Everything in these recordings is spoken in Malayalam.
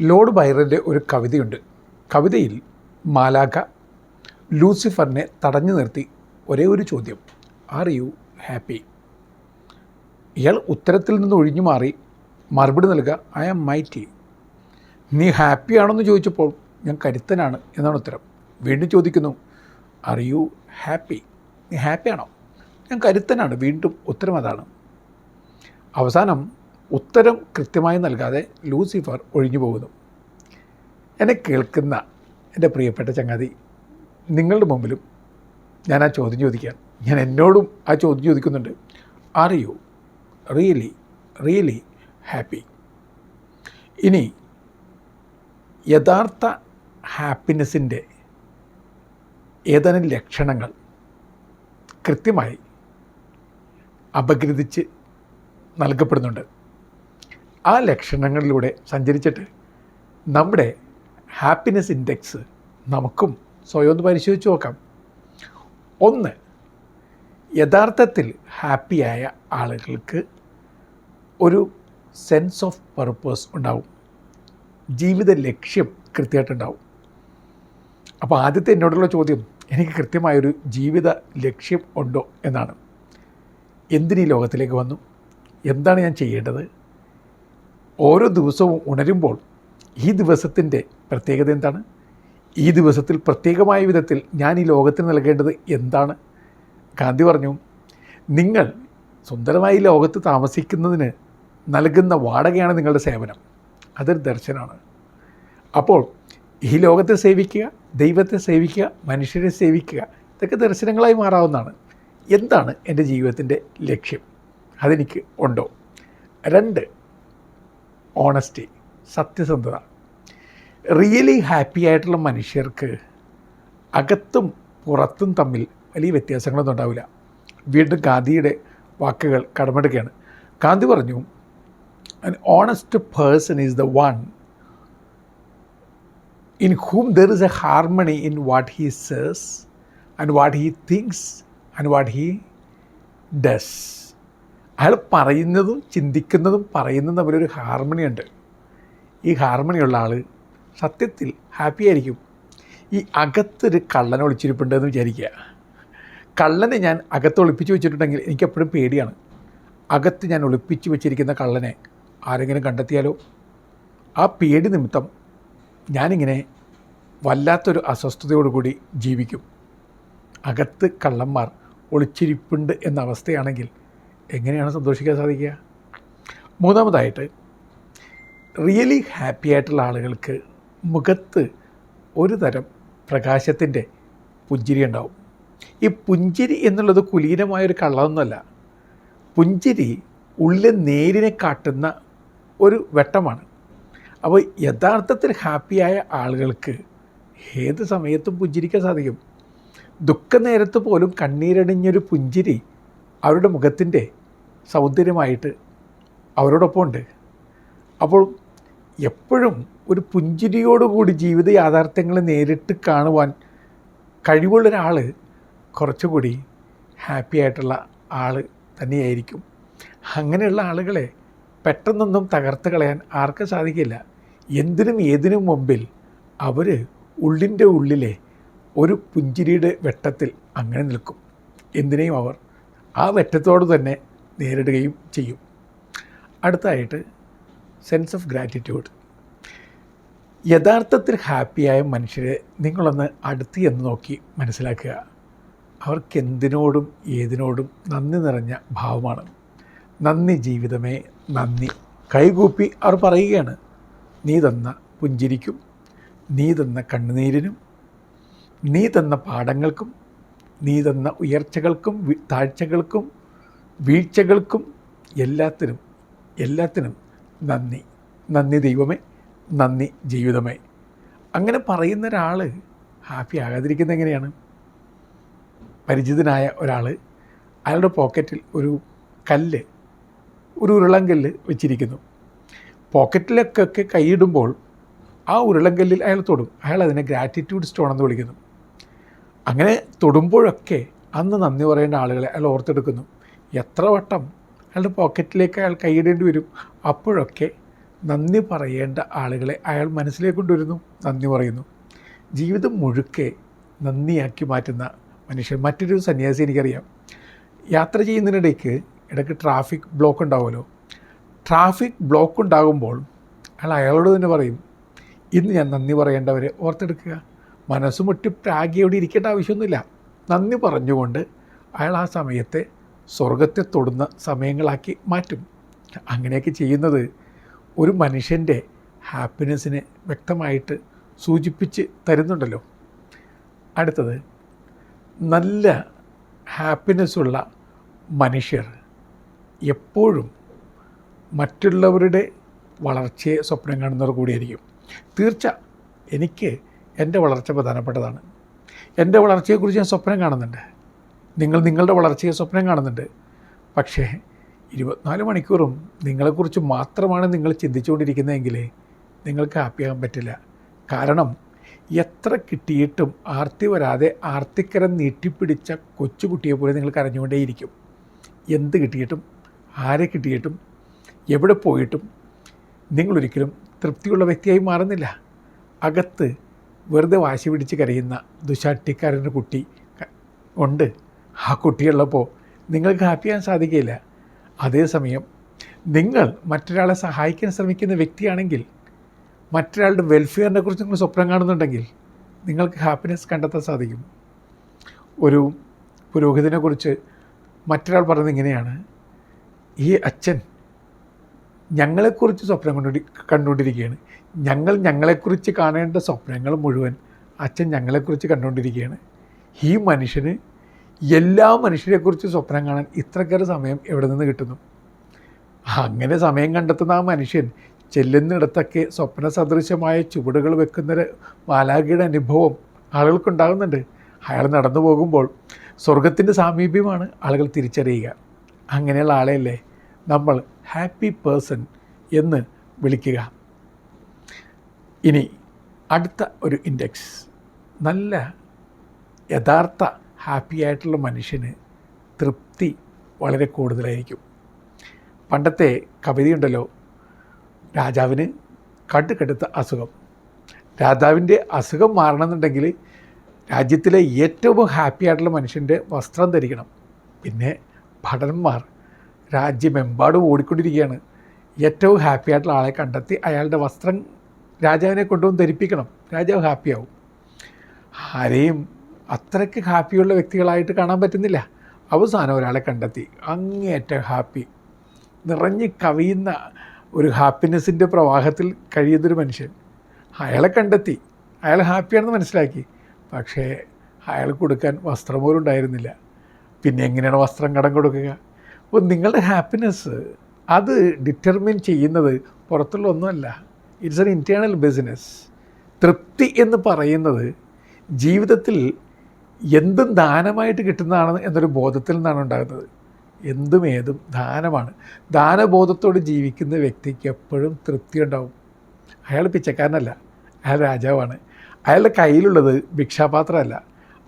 ലോർഡ് ബൈറന്റെ ഒരു കവിതയുണ്ട്. കവിതയിൽ മാലാക ലൂസിഫറിനെ തടഞ്ഞു നിർത്തി ഒരേ ഒരു ചോദ്യം. ആർ യു ഹാപ്പി ഇയാൾ ഉത്തരത്തിൽ നിന്ന് ഒഴിഞ്ഞു മാറി മറുപടി നൽകുക ഐ ആം മൈറ്റി നീ ഹാപ്പി ആണെന്ന് ചോദിച്ചപ്പോൾ ഞാൻ കരുത്തനാണ് എന്നാണ് ഉത്തരം. വീണ്ടും ചോദിക്കുന്നു ആർ യു ഹാപ്പി നീ ഹാപ്പി ആണോ? ഞാൻ കരുത്തനാണ് വീണ്ടും ഉത്തരം അതാണ്. അവസാനം ഉത്തരം കൃത്യമായി നൽകാതെ ലൂസിഫർ ഒഴിഞ്ഞു പോകുന്നു. എന്നെ കേൾക്കുന്ന എന്റെ പ്രിയപ്പെട്ട ചങ്ങാതി നിങ്ങളുടെ മുമ്പിലും ഞാൻ ആ ചോദ്യം ചോദിക്കാൻ ഞാൻ എന്നോടും ആ ചോദ്യം ചോദിക്കുന്നുണ്ട്. Are you really really happy ഇനി യഥാർത്ഥ ഹാപ്പിനെസ്സിന്റെ ഏതാനും ലക്ഷണങ്ങൾ കൃത്യമായി അപഗ്രഥിച്ച് നൽകപ്പെടുന്നുണ്ട്. ആ ലക്ഷണങ്ങളിലൂടെ സഞ്ചരിച്ചിട്ട് നമ്മുടെ ഹാപ്പിനെസ് ഇൻഡെക്സ് നമുക്കും സ്വയം ഒന്ന് പരിശോധിച്ച് നോക്കാം. ഒന്ന് യഥാർത്ഥത്തിൽ ഹാപ്പിയായ ആളുകൾക്ക് ഒരു സെൻസ് ഓഫ് പർപ്പസ് ഉണ്ടാവും. ജീവിത ലക്ഷ്യം കൃത്യമായിട്ടുണ്ടാവും. അപ്പോൾ ആദ്യത്തെ എന്നോടുള്ള ചോദ്യം എനിക്ക് കൃത്യമായൊരു ജീവിത ലക്ഷ്യം ഉണ്ടോ എന്നാണ്. എന്തിനീ ലോകത്തിലേക്ക് വന്നു? എന്താണ് ഞാൻ ചെയ്യേണ്ടത്? ഓരോ ദിവസവും ഉണരുമ്പോൾ ഈ ദിവസത്തിന്റെ പ്രത്യേകത എന്താണ്? ഈ ദിവസത്തിൽ പ്രത്യേകമായ വിധത്തിൽ ഞാൻ ഈ ലോകത്തിന് നൽകേണ്ടത് എന്താണ്? ഗാന്ധി പറഞ്ഞു നിങ്ങൾ സുന്ദരമായി ലോകത്ത് താമസിക്കുന്നതിന് നൽകുന്ന വാടകയാണ് നിങ്ങളുടെ സേവനം. അതൊരു ദർശനമാണ്. അപ്പോൾ ഈ ലോകത്തെ സേവിക്കുക ദൈവത്തെ സേവിക്കുക മനുഷ്യരെ സേവിക്കുക ഇതൊക്കെ ദർശനങ്ങളായി മാറാവുന്നതാണ്. എന്താണ് എന്റെ ജീവിതത്തിന്റെ ലക്ഷ്യം? അതെനിക്ക് ഉണ്ടോ? രണ്ട് ഓണസ്റ്റി സത്യസന്ധത. റിയലി ഹാപ്പി ആയിട്ടുള്ള മനുഷ്യർക്ക് അകത്തും പുറത്തും തമ്മിൽ വലിയ വ്യത്യാസങ്ങളൊന്നും ഉണ്ടാവില്ല. വീണ്ടും ഗാന്ധിയുടെ വാക്കുകൾ കടമെടുക്കുകയാണ്. ഗാന്ധി പറഞ്ഞു an honest person is the one in whom there is a harmony in what he സേഴ്സ് and what he thinks and what he does. അയാൾ പറയുന്നതും ചിന്തിക്കുന്നതും പറയുന്നതും തമ്മിലൊരു ഹാർമണി ഉണ്ട്. ഈ ഹാർമണിയുള്ള ആൾ സത്യത്തിൽ ഹാപ്പി ആയിരിക്കും. ഈ അകത്തൊരു കള്ളനെ ഒളിച്ചിരിപ്പുണ്ടെന്ന് വിചാരിക്കുക. കള്ളനെ ഞാൻ അകത്ത് ഒളിപ്പിച്ച് വെച്ചിട്ടുണ്ടെങ്കിൽ എനിക്കെപ്പോഴും പേടിയാണ്. അകത്ത് ഞാൻ ഒളിപ്പിച്ച് വെച്ചിരിക്കുന്ന കള്ളനെ ആരെങ്കിലും കണ്ടെത്തിയാലോ? ആ പേടി നിമിത്തം ഞാനിങ്ങനെ വല്ലാത്തൊരു അസ്വസ്ഥതയോടുകൂടി ജീവിക്കും. അകത്ത് കള്ളന്മാർ ഒളിച്ചിരിപ്പുണ്ട് എന്ന അവസ്ഥയാണെങ്കിൽ എങ്ങനെയാണ് സന്തോഷിക്കാൻ സാധിക്കുക? മൂന്നാമതായിട്ട് റിയലി ഹാപ്പി ആയിട്ടുള്ള ആളുകൾക്ക് മുഖത്ത് ഒരു തരം പ്രകാശത്തിന്റെ പുഞ്ചിരി ഉണ്ടാവും. ഈ പുഞ്ചിരി എന്നുള്ളത് കുലീനമായൊരു കള്ളമൊന്നുമല്ല പുഞ്ചിരി ഉള്ളിൽ നേരിനെ കാട്ടുന്ന ഒരു വെട്ടമാണ്. അപ്പോൾ യഥാർത്ഥത്തിൽ ഹാപ്പിയായ ആളുകൾക്ക് ഏത് സമയത്തും പുഞ്ചിരിക്കാൻ സാധിക്കും? ദുഃഖനേരത്ത് പോലും കണ്ണീരണിഞ്ഞൊരു പുഞ്ചിരി അവരുടെ മുഖത്തിന്റെ സൗന്ദര്യമായിട്ട് അവരോടൊപ്പം ഉണ്ട് അപ്പോൾ എപ്പോഴും ഒരു പുഞ്ചിരിയോടുകൂടി ജീവിത യാഥാർത്ഥ്യങ്ങൾ നേരിട്ട് കാണുവാൻ കഴിവുള്ള ഒരാൾ കുറച്ചുകൂടി ഹാപ്പി ആയിട്ടുള്ള ആൾ തന്നെയായിരിക്കും. അങ്ങനെയുള്ള ആളുകളെ പെട്ടെന്നൊന്നും തകർത്ത് കളയാൻ ആർക്കും സാധിക്കില്ല. എന്തിനും ഏതിനും മുമ്പിൽ അവർ ഉള്ളിന്റെ ഉള്ളിലെ ഒരു പുഞ്ചിരിയുടെ വെട്ടത്തിൽ അങ്ങനെ നിൽക്കും. എന്തിനേയും അവർ ആ വെട്ടത്തോട് തന്നെ നേരിടുകയും ചെയ്യും. അടുത്തായിട്ട് സെൻസ് ഓഫ് ഗ്രാറ്റിറ്റ്യൂഡ് യഥാർത്ഥത്തിൽ ഹാപ്പിയായ മനുഷ്യരെ നിങ്ങളൊന്ന് അടുത്ത് എന്ന് നോക്കി മനസ്സിലാക്കുക. അവർക്ക് എന്തിനോടും ഏതിനോടും നന്ദി നിറഞ്ഞ ഭാവമാണ്. നന്ദി ജീവിതമേ നന്ദി കൈകൂപ്പി അവർ പറയുകയാണ്. നീ തന്ന പുഞ്ചിരിക്കും നീ തന്ന കണ്ണുനീരിനും നീ തന്ന പാഠങ്ങൾക്കും നീ തന്ന ഉയർച്ചകൾക്കും താഴ്ചകൾക്കും വീഴ്ചകൾക്കും എല്ലാത്തിനും എല്ലാത്തിനും നന്ദി. നന്ദി ദൈവമേ നന്ദി ജീവിതമേ. അങ്ങനെ പറയുന്ന ഒരാൾ ഹാപ്പി ആകാതിരിക്കുന്നത് എങ്ങനെയാണ്? പരിചിതനായ ഒരാൾ അയാളുടെ പോക്കറ്റിൽ ഒരു കല്ല് ഒരു ഉരുളങ്കല്ല് വെച്ചിരിക്കുന്നു. പോക്കറ്റിലൊക്കെ കൈയിടുമ്പോൾ ആ ഉരുളങ്കല്ലിൽ അയാൾ തൊടും. അയാൾ അതിനെ ഗ്രാറ്റിറ്റ്യൂഡ് സ്റ്റോൺ എന്ന് വിളിക്കുന്നു. അങ്ങനെ തൊടുമ്പോഴൊക്കെ അന്ന് നന്ദി പറയേണ്ട ആളുകളെ അയാൾ ഓർത്തെടുക്കുന്നു. എത്ര വട്ടം അയാളുടെ പോക്കറ്റിലേക്ക് അയാൾ കൈയിടേണ്ടി വരും? അപ്പോഴൊക്കെ നന്ദി പറയേണ്ട ആളുകളെ അയാൾ മനസ്സിലേക്ക് കൊണ്ടുവരുന്നു. നന്ദി പറയുന്നു. ജീവിതം മുഴുക്കെ നന്ദിയാക്കി മാറ്റുന്ന മനുഷ്യൻ. മറ്റൊരു സന്യാസി എനിക്കറിയാം. യാത്ര ചെയ്യുന്നതിനിടയ്ക്ക് ഇടയ്ക്ക് ട്രാഫിക് ബ്ലോക്ക് ഉണ്ടാവുമല്ലോ. ട്രാഫിക് ബ്ലോക്ക് ഉണ്ടാകുമ്പോൾ അയാൾ അയാളോട് തന്നെ പറയും ഇന്ന് ഞാൻ നന്ദി പറയേണ്ടവരെ ഓർത്തെടുക്കുക. മനസ്സ് പ്രാഗിയോടെ ഇരിക്കേണ്ട ആവശ്യമൊന്നുമില്ല. നന്ദി പറഞ്ഞുകൊണ്ട് അയാൾ ആ സമയത്തെ സ്വർഗത്തെ തൊടുന്ന സമയങ്ങളാക്കി മാറ്റും. അങ്ങനെയൊക്കെ ചെയ്യുന്നത് ഒരു മനുഷ്യന്റെ ഹാപ്പിനെസ്സിനെ വ്യക്തമായിട്ട് സൂചിപ്പിച്ച് തരുന്നുണ്ടല്ലോ. അടുത്തത് നല്ല ഹാപ്പിനെസ്സുള്ള മനുഷ്യർ എപ്പോഴും മറ്റുള്ളവരുടെ വളർച്ചയെ സ്വപ്നം കാണുന്നവർ കൂടിയായിരിക്കും. തീർച്ച എനിക്ക് എന്റെ വളർച്ച പ്രധാനപ്പെട്ടതാണ്. എന്റെ വളർച്ചയെക്കുറിച്ച് ഞാൻ സ്വപ്നം കാണുന്നുണ്ട്. നിങ്ങൾ നിങ്ങളുടെ വളർച്ചയെ സ്വപ്നം കാണുന്നുണ്ട്. പക്ഷേ ഇരുപത്തിനാല് മണിക്കൂറും നിങ്ങളെക്കുറിച്ച് മാത്രമാണ് നിങ്ങൾ ചിന്തിച്ചുകൊണ്ടിരിക്കുന്നതെങ്കിൽ നിങ്ങൾക്ക് ഹാപ്പിയാകാൻ പറ്റില്ല. കാരണം എത്ര കിട്ടിയിട്ടും ആർത്തി വരാതെ ആർത്തിക്കരം നീട്ടിപ്പിടിച്ച കൊച്ചുകുട്ടിയെ പോലെ നിങ്ങൾ കരഞ്ഞുകൊണ്ടേയിരിക്കും. എന്ത് കിട്ടിയിട്ടും ആരെ കിട്ടിയിട്ടും എവിടെ പോയിട്ടും നിങ്ങളൊരിക്കലും തൃപ്തിയുള്ള വ്യക്തിയായി മാറുന്നില്ല. അകത്ത് വെറുതെ വാശി പിടിച്ച് കരയുന്ന ദുശാട്ടിക്കാരന്റെ കുട്ടി ഉണ്ട്. ആ കുട്ടിയുള്ളപ്പോൾ നിങ്ങൾക്ക് ഹാപ്പിയാകാൻ സാധിക്കില്ല അതേസമയം നിങ്ങൾ മറ്റൊരാളെ സഹായിക്കാൻ ശ്രമിക്കുന്ന വ്യക്തിയാണെങ്കിൽ മറ്റൊരാളുടെ വെൽഫെയറിനെ കുറിച്ച് നിങ്ങൾ സ്വപ്നം കാണുന്നുണ്ടെങ്കിൽ നിങ്ങൾക്ക് ഹാപ്പിനെസ് കണ്ടെത്താൻ സാധിക്കും. ഒരു പുരോഹിതനെക്കുറിച്ച് മറ്റൊരാൾ പറയുന്നത് ഇങ്ങനെയാണ്. ഈ അച്ഛൻ ഞങ്ങളെക്കുറിച്ച് സ്വപ്നം കണ്ടു കണ്ടുകൊണ്ടിരിക്കുകയാണ്. ഞങ്ങൾ ഞങ്ങളെക്കുറിച്ച് കാണേണ്ട സ്വപ്നങ്ങൾ മുഴുവൻ അച്ഛൻ ഞങ്ങളെക്കുറിച്ച് കണ്ടുകൊണ്ടിരിക്കുകയാണ്. ഈ മനുഷ്യന് എല്ലാ മനുഷ്യരെക്കുറിച്ച് സ്വപ്നം കാണാൻ ഇത്രക്കേറെ സമയം എവിടെ നിന്ന് കിട്ടുന്നു? അങ്ങനെ സമയം കണ്ടെത്തുന്ന ആ മനുഷ്യൻ ചെല്ലുന്നിടത്തൊക്കെ സ്വപ്ന സദൃശമായ ചുവടുകൾ വെക്കുന്ന വാലാഗിയുടെ അനുഭവം ആളുകൾക്കുണ്ടാകുന്നുണ്ട്. അയാൾ നടന്നു പോകുമ്പോൾ സ്വർഗത്തിന്റെ സാമീപ്യമാണ് ആളുകൾ തിരിച്ചറിയുക. അങ്ങനെയുള്ള ആളെയല്ലേ നമ്മൾ ഹാപ്പി പേഴ്സൺ എന്ന് വിളിക്കുക. ഇനി അടുത്ത ഒരു ഇൻഡെക്സ്. നല്ല യഥാർത്ഥ ഹാപ്പി ആയിട്ടുള്ള മനുഷ്യന് തൃപ്തി വളരെ കൂടുതലായിരിക്കും. പണ്ടത്തെ കവിതയുണ്ടല്ലോ രാജാവിന് കടുകടുത്ത അസുഖം. രാജാവിന്റെ അസുഖം മാറണമെന്നുണ്ടെങ്കിൽ രാജ്യത്തിലെ ഏറ്റവും ഹാപ്പി ആയിട്ടുള്ള മനുഷ്യന്റെ വസ്ത്രം ധരിക്കണം. പിന്നെ ഭടന്മാർ രാജ്യമെമ്പാടും ഓടിക്കൊണ്ടിരിക്കുകയാണ്. ഏറ്റവും ഹാപ്പി ആയിട്ടുള്ള ആളെ കണ്ടെത്തി അയാളുടെ വസ്ത്രം രാജാവിനെ കൊണ്ടുവന്ന് ധരിപ്പിക്കണം. രാജാവ് ഹാപ്പിയാവും. ആരെയും അത്രയ്ക്ക് ഹാപ്പിയുള്ള വ്യക്തികളായിട്ട് കാണാൻ പറ്റുന്നില്ല. അവസാനം ഒരാളെ കണ്ടെത്തി. അങ്ങേയറ്റം ഹാപ്പി. നിറഞ്ഞ് കവിയുന്ന ഒരു ഹാപ്പിനെസ്സിന്റെ പ്രവാഹത്തിൽ കഴിയുന്നൊരു മനുഷ്യൻ. അയാളെ കണ്ടെത്തി. അയാൾ ഹാപ്പിയാണെന്ന് മനസ്സിലാക്കി. പക്ഷേ അയാൾ കൊടുക്കാൻ വസ്ത്രം പോലും ഉണ്ടായിരുന്നില്ല. പിന്നെ എങ്ങനെയാണ് വസ്ത്രം കടം കൊടുക്കുക? അപ്പോൾ നിങ്ങളുടെ ഹാപ്പിനെസ് അത് ഡിറ്റർമിൻ ചെയ്യുന്നത് പുറത്തുള്ള ഒന്നുമല്ല. ഇറ്റ്സ് എൻ ഇന്റേർണൽ ബിസിനസ് തൃപ്തി എന്ന് പറയുന്നത് ജീവിതത്തിൽ എന്തും ദാനമായിട്ട് കിട്ടുന്നതാണ് എന്നൊരു ബോധത്തിൽ നിന്നാണ് ഉണ്ടാകുന്നത്. എന്തും ഏതും ദാനമാണ്. ദാനബോധത്തോട് ജീവിക്കുന്ന വ്യക്തിക്ക് എപ്പോഴും തൃപ്തി ഉണ്ടാവും. അയാൾ പിച്ചക്കാരനല്ല. അയാൾ രാജാവാണ്. അയാളുടെ കയ്യിലുള്ളത് ഭിക്ഷാപാത്രമല്ല.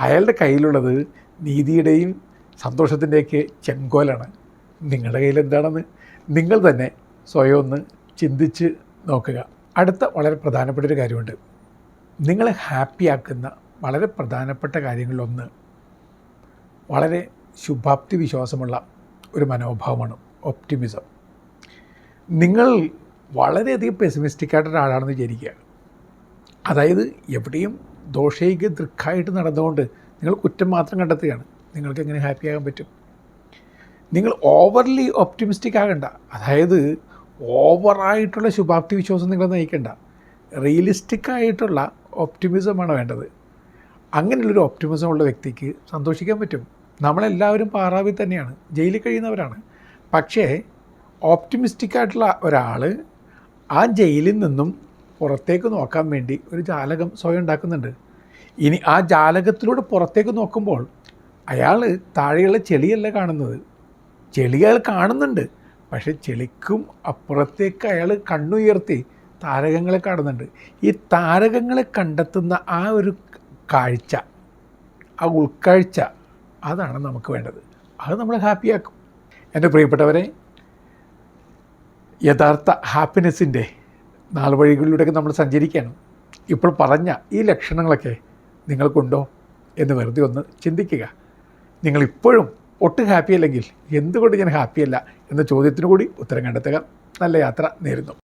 അയാളുടെ കയ്യിലുള്ളത് നീതിയുടെയും സന്തോഷത്തിന്റെയൊക്കെ ചെങ്കോലാണ്. നിങ്ങളുടെ കയ്യിൽ എന്താണെന്ന് നിങ്ങൾ തന്നെ സ്വയം ഒന്ന് ചിന്തിച്ച് നോക്കുക. അടുത്ത വളരെ പ്രധാനപ്പെട്ട ഒരു കാര്യമുണ്ട്. നിങ്ങളെ ഹാപ്പിയാക്കുന്ന വളരെ പ്രധാനപ്പെട്ട കാര്യങ്ങളിലൊന്ന് വളരെ ശുഭാപ്തി വിശ്വാസമുള്ള ഒരു മനോഭാവമാണ് ഒപ്റ്റിമിസം. നിങ്ങൾ വളരെയധികം പെസിമിസ്റ്റിക്കായിട്ട് ഒരാളാണെന്ന് വിചാരിക്കുക. അതായത് എവിടെയും ദോഷൈക ദൃക്കായിട്ട് നടന്നുകൊണ്ട് നിങ്ങൾ കുറ്റം മാത്രം കണ്ടെത്തുകയാണ്. നിങ്ങൾക്ക് എങ്ങനെ ഹാപ്പി ഹാപ്പിയാകാൻ പറ്റും? നിങ്ങൾ ഓവർലി ഒപ്റ്റിമിസ്റ്റിക് ആകണ്ട. അതായത് ഓവറായിട്ടുള്ള ശുഭാപ്തി വിശ്വാസം നിങ്ങൾ നയിക്കണ്ട. റിയലിസ്റ്റിക് ആയിട്ടുള്ള ഒപ്റ്റിമിസമാണ് വേണ്ടത്. അങ്ങനെയുള്ളൊരു ഒപ്റ്റിമിസം ഉള്ള വ്യക്തിക്ക് സന്തോഷിക്കാൻ പറ്റും. നമ്മളെല്ലാവരും പാറാവിൽ തന്നെയാണ്. ജയിലിൽ കഴിയുന്നവരാണ്. പക്ഷേ ഓപ്റ്റിമിസ്റ്റിക് ആയിട്ടുള്ള ഒരാൾ ആ ജയിലിൽ നിന്നും പുറത്തേക്ക് നോക്കാൻ വേണ്ടി ഒരു ജാലകം സ്വയം ഉണ്ടാക്കുന്നുണ്ട്. ഇനി ആ ജാലകത്തിലൂടെ പുറത്തേക്ക് നോക്കുമ്പോൾ അയാൾ താഴെയുള്ള ചെളിയല്ല കാണുന്നത്. ചെളി അയാൾ കാണുന്നുണ്ട്. പക്ഷേ ചെളിക്കും അപ്പുറത്തേക്ക് അയാൾ കണ്ണുയർത്തി താരകങ്ങളെ കാണുന്നുണ്ട്. ഈ താരകങ്ങളെ കണ്ടെത്തുന്ന ആ ഒരു കാഴ്ച. ആ ഉൾക്കാഴ്ച അതാണ് നമുക്ക് വേണ്ടത്. അത് നമ്മളെ ഹാപ്പിയാക്കും എന്റെ പ്രിയപ്പെട്ടവരെ യഥാർത്ഥ ഹാപ്പിനെസ്സിന്റെ നാല് വഴികളിലൂടെയൊക്കെ നമ്മൾ സഞ്ചരിക്കണം ഇപ്പോൾ പറഞ്ഞ ഈ ലക്ഷണങ്ങളൊക്കെ നിങ്ങൾക്കുണ്ടോ എന്ന് വെറുതെ ഒന്ന് ചിന്തിക്കുക. നിങ്ങളിപ്പോഴും ഒട്ടും ഹാപ്പി അല്ലെങ്കിൽ എന്തുകൊണ്ട് ഞാൻ ഹാപ്പിയല്ല എന്ന ചോദ്യത്തിനു കൂടി ഉത്തരം കണ്ടെത്തുക. നല്ല യാത്ര നേരുന്നു.